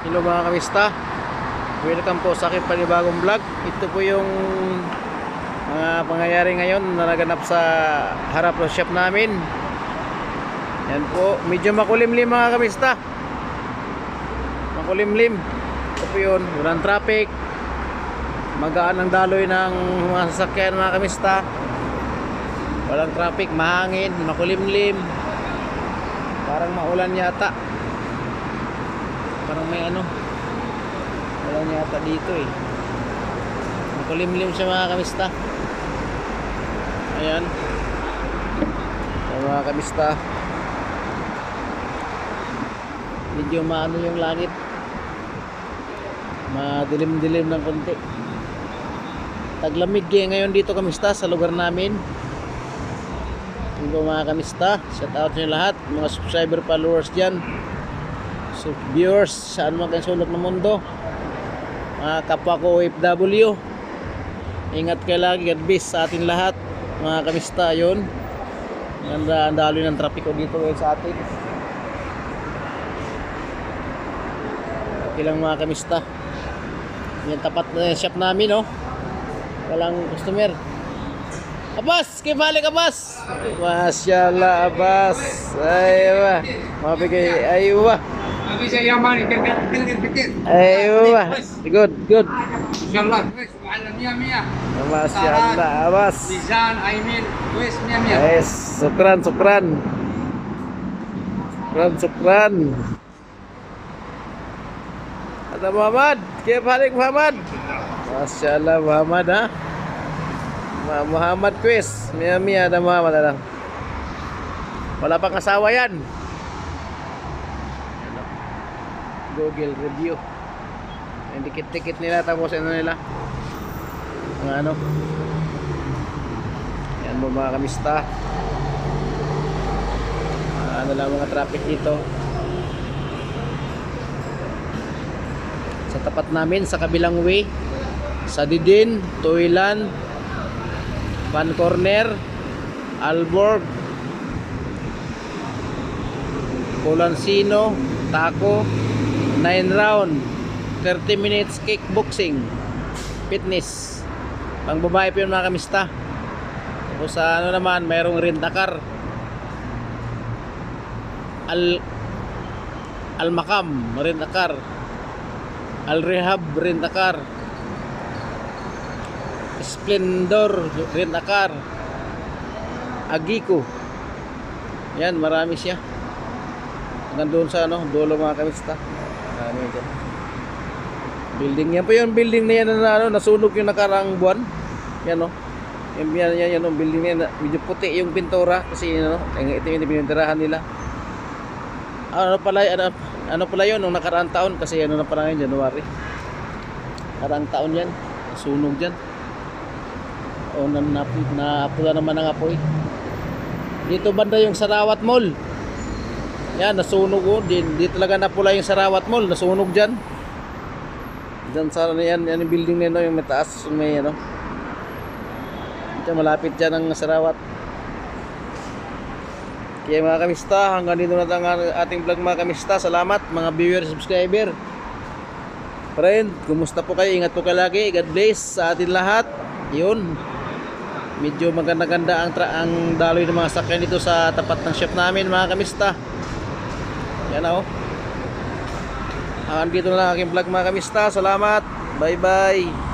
Hello mga kamista. Welcome po sa aking panibagong vlog. Ito po yung mga pangyayari ngayon na naganap sa harap ng shop namin. Yan po, medyo makulimlim mga kamista. Makulimlim. Ito po yun, walang traffic. Magaan ang daloy ng mga sasakyan mga kamista. Walang traffic, mahangin, makulimlim. Parang maulan yata Parang may ano Wala yata dito eh. Makulimlim siya mga kamista Ayan. Mga kamista Medyo maano yung langit. Madilim-dilim ng konti. Taglamig eh ngayon dito kamista sa lugar namin. Yung po mga kamista Shout out nyo lahat. Mga subscriber followers dyan So, viewers saan man kayo sulok ng mundo mga kapwa ko OFW ingat kayo lagi God bless sa atin lahat mga kamista yun ganda ang daloy ng trapiko dito ngayon sa atin okay mga kamista yan tapat na yung shop namin oh walang customer Abbas, kay balik Abbas. Masyaallah Abbas. Aywa. Mabigay aywa. Abi kecil. Aywa. Good, good. Insyaallah wes ala mia mia. Masyaallah Abbas. Mizan Aimin wes mia mia. Yes, sukran, sukran. Sukran, sukran. Ada Muhammad. Kaya balik Muhammad. Masyaallah Muhammad ha. Ma- Muhammad Quiz. Mia mia ada Muhammad ada. Wala pang asawa yan. Google review. Yung dikit-dikit nila tapos ano nila. Mga ano. Yan mo mga kamista. Ah, ano lang mga traffic dito. Sa tapat namin, sa kabilang way, sa Didin, Tuilan, Van Corner, Alborg, Colansino, Taco, 9 round, 30 minutes kickboxing, fitness. Pang babae po yun mga kamista. Tapos sa ano naman, mayroong rent-a-car. Al Al-Makam, rent-a-car. Al-Rehab, rent-a-car. Splendor, rent-a-car. Agiko. Yan, marami siya. Hanggang doon sa ano, dulo mga kamista. Marami dyan. Building yan po yung building na yan na ano, nasunog yung nakarang buwan. Yan oh. Yan yan yan, yan oh, building na. Medyo puti yung pintura kasi ano, ang itim yung pinintirahan nila. Ano pala ano, ano pala yun nung nakaraang taon kasi ano na pala ngayon January. Nakaraang taon yan. Sunog yan. O na, na, naapula naman ng apoy. Dito banda yung Sarawat Mall. Yan, nasunog oh. Di, di talaga napula yung Sarawat Mall. Nasunog dyan. Diyan sa ano yan, yan yung building yung may taas, yung may ano. Diyan malapit dyan ang Sarawat. Kaya mga kamista, hanggang dito na lang ang ating vlog mga kamista. Salamat mga viewer, subscriber. Friend, kumusta po kayo? Ingat po kayo lagi. God bless sa atin lahat. Yun. Medyo maganda-ganda ang, ang daloy ng mga sakyan dito sa tapat ng shop namin mga kamista. Yan oh. Hanggang dito na lang ang aking vlog mga kamista. Salamat. Bye bye.